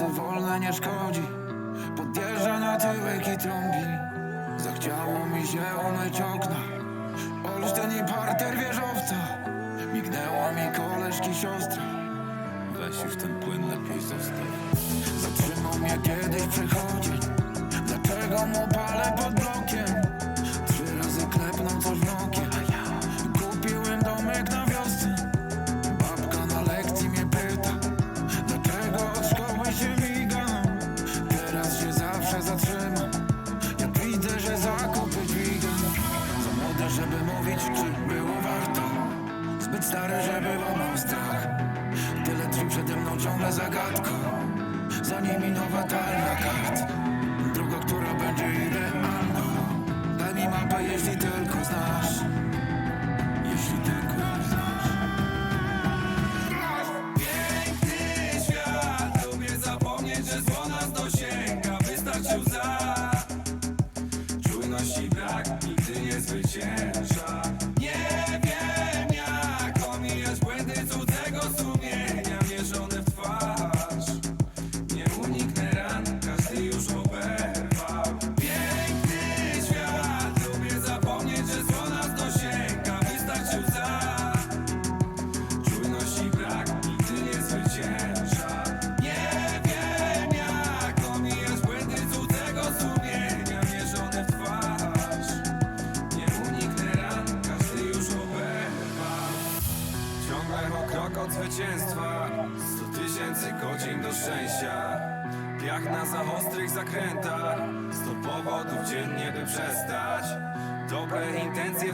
Serce wolne nie szkodzi. Podjeżdża na tyłek i trąbi. Zachciało mi się umyć okna. Olsztyn i parter wieżowca. Mignęła mi koleżki siostra. Weź już ten płyn lepiej zostaw. Zatrzymał mnie kiedyś przychodzi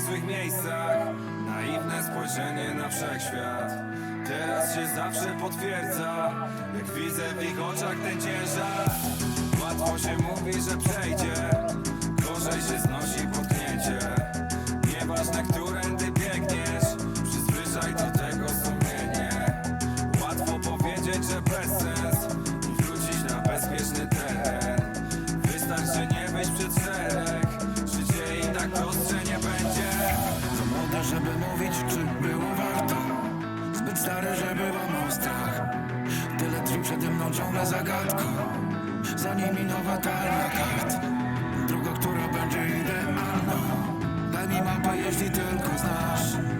swych miejscach. Naiwne spojrzenie na wszechświat. Teraz się zawsze potwierdza. Jak widzę w ich oczach ten ciężar. Łatwo się mówi, że przejdzie. Gorzej się znosi. żeby mówić, czy było warto? Zbyt stary, żeby łamał strach. Tyle drzwi przede mną ciągle zagadką Za nimi nowa talia kart. Droga, która będzie idealną Daj mi mapę, jeśli tylko znasz.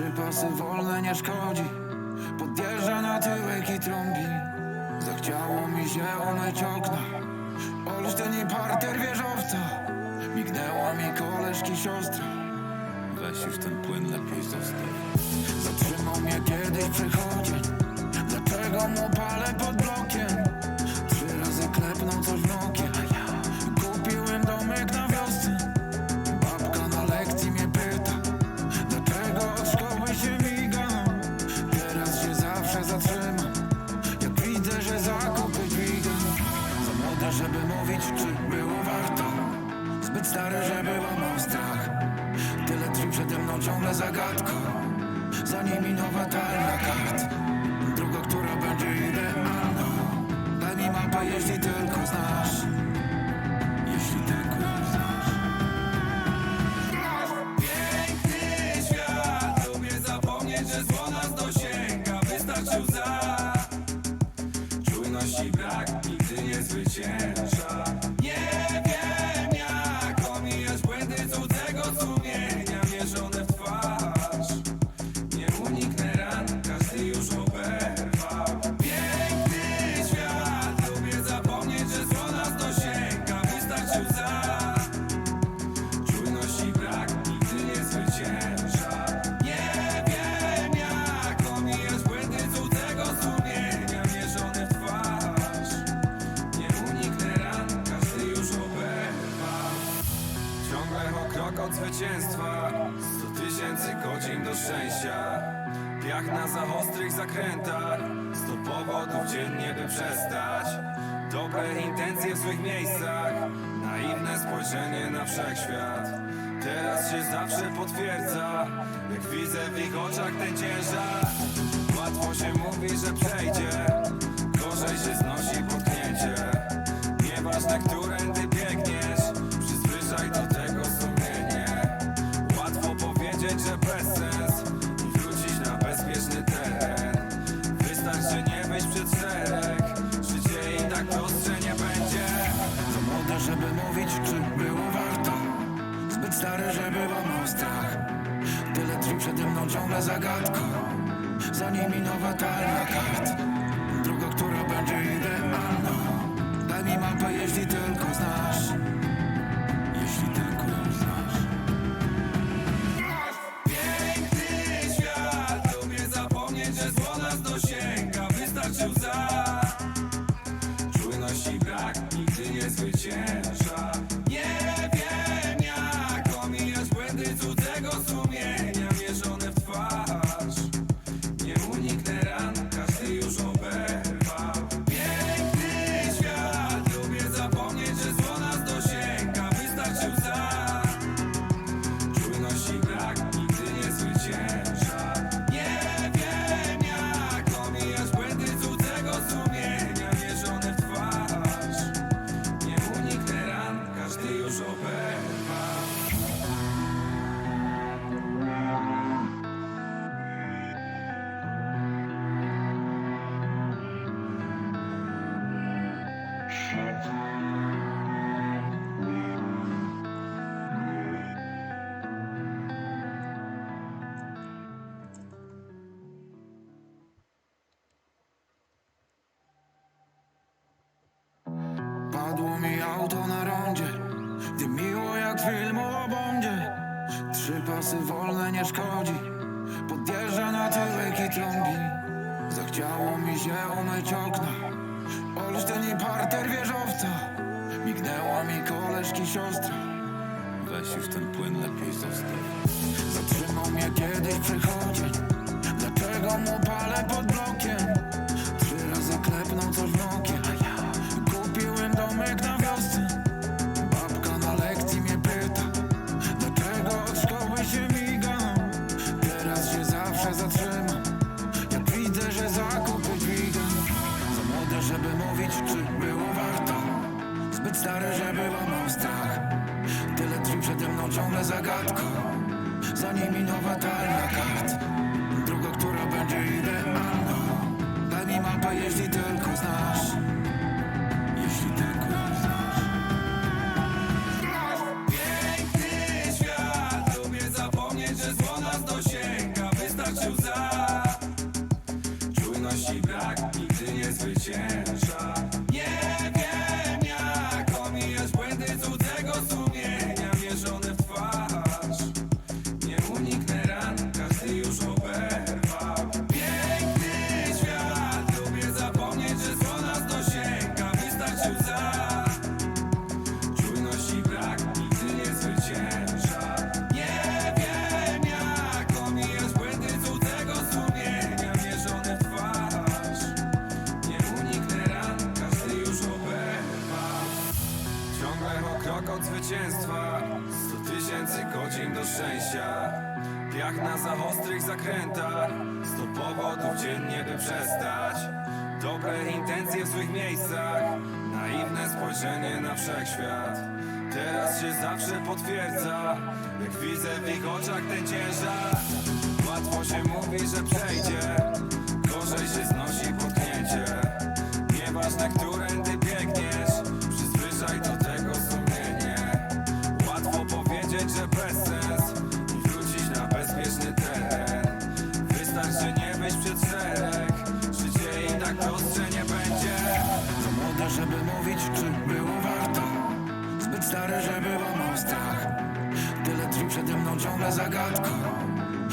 Trzy pasy wolne nie szkodzi? Podjeżdża na tyłek i trąbi. Zachciało mi się umyć okna. Olsztyn i parter wieżowca. Mignęła mi koleżki siostra. Weź już ten płyn lepiej zostaw. Zatrzymał mnie kiedyś przechodzień Dlaczego mu palę pod blokiem? starciu za. Czujności brak nigdy nie zwycięży zwycięstwa. Sto tysięcy godzin do szczęścia. Jak na za ostrych zakrętach. Sto powodów dziennie by przestać. Dobre intencje w złych miejscach. Naiwne spojrzenie na wszechświat. Teraz się zawsze potwierdza. Jak widzę w ich oczach ten ciężar. Łatwo się mówi, że przejdzie. ciągle zagadką. Za nimi nowa talia kart. Droga, która będzie idealna, Daj mi mapę, jeśli ty auto na rondzie. Gdy miło jak film o bądzie Trzy pasy wolne nie szkodzi. Podjeżdża na tyłek i trąbi. Zachciało mi się umyć okna. Olsztyn i parter wieżowca. Mignęła mi koleżki siostra. Weź już ten płyn lepiej zostaw. Zatrzymał mnie kiedyś przechodzień Dlaczego mu palę pod また中 codziennie by przestać. Dobre intencje w złych miejscach. Naiwne spojrzenie na wszechświat. Teraz się zawsze potwierdza. Jak widzę w ich oczach ten ciężar. Łatwo się mówi, że przejdzie. żeby mówić, czy było warto? Zbyt stary, żeby łamał strach. Tyle drzwi przede mną ciągle zagadką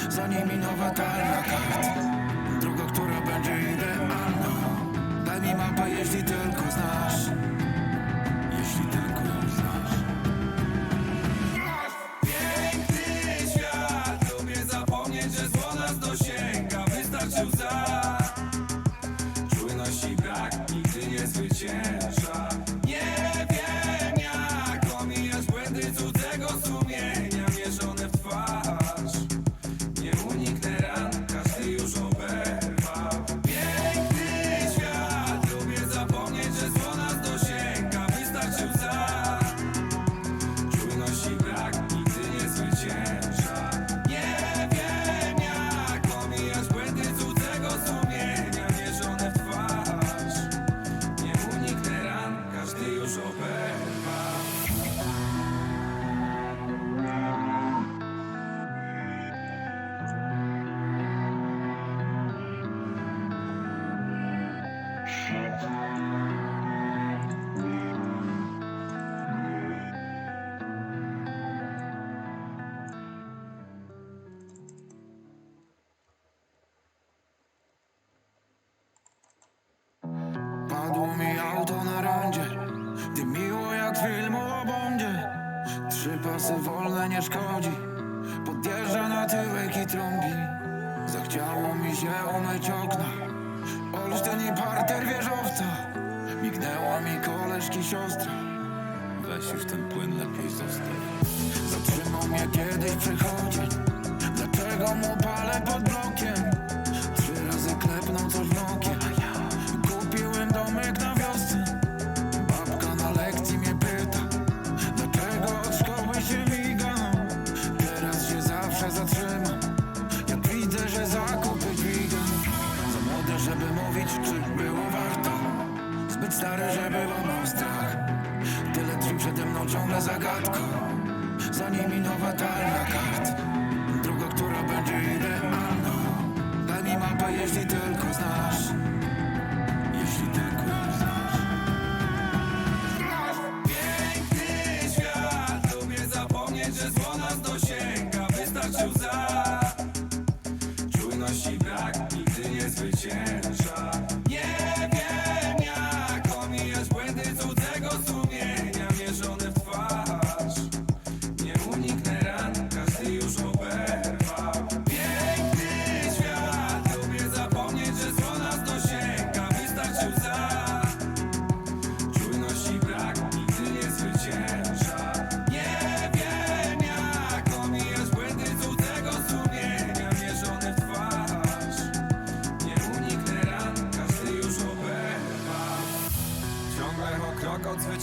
Za nimi nowa talia kart. Droga, która będzie idealna, Daj mi mapę, jeśli tylko znasz. Yeah. Czasy wolne nie szkodzi. Podjeżdża na tyłek i trąbi. Zachciało mi się umyć okna. Olsztyn i parter wieżowca. Mignęła mi koleżki siostra. Weź już ten płyn lepiej zostaw. Zatrzymał mnie kiedyś przychodzień Dlaczego mu palę pod blokiem?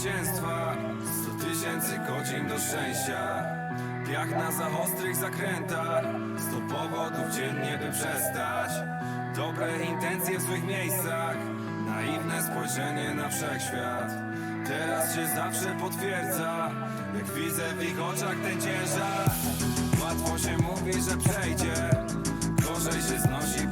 zwycięstwa. Sto tysięcy godzin do szczęścia. Jak na za ostrych zakrętach. Sto powodów dziennie by przestać. Dobre intencje w złych miejscach. Naiwne spojrzenie na wszechświat. Teraz się zawsze potwierdza. Jak widzę w ich oczach ten ciężar. Łatwo się mówi, że przejdzie. Gorzej się znosi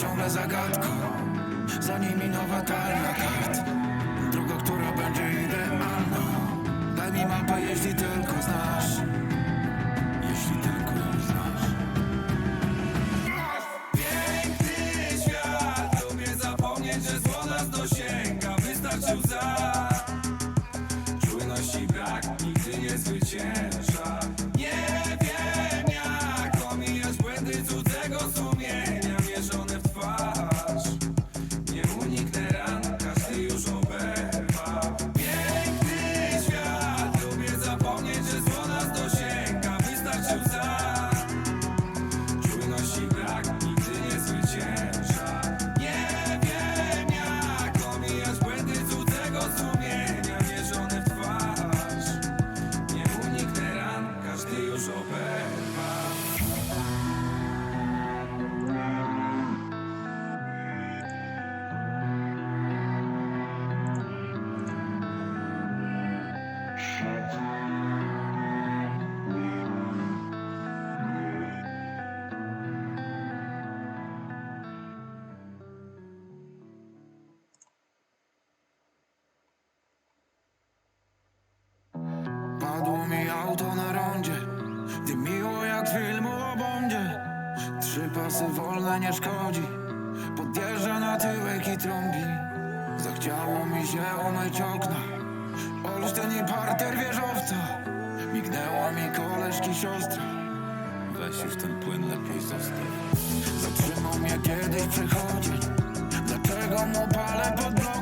ciągle zagadką. Za nimi nowa talia kart. Serce wolne nie szkodzi. Podjeżdża na tyłek i trąbi. Zachciało mi się umyć okna. Olsztyn i parter wieżowca. Mignęła mi koleżki siostra. Weź już ten płyn lepiej zostaw. Zatrzymał mnie kiedyś przechodzień Dlaczego mu palę pod blok?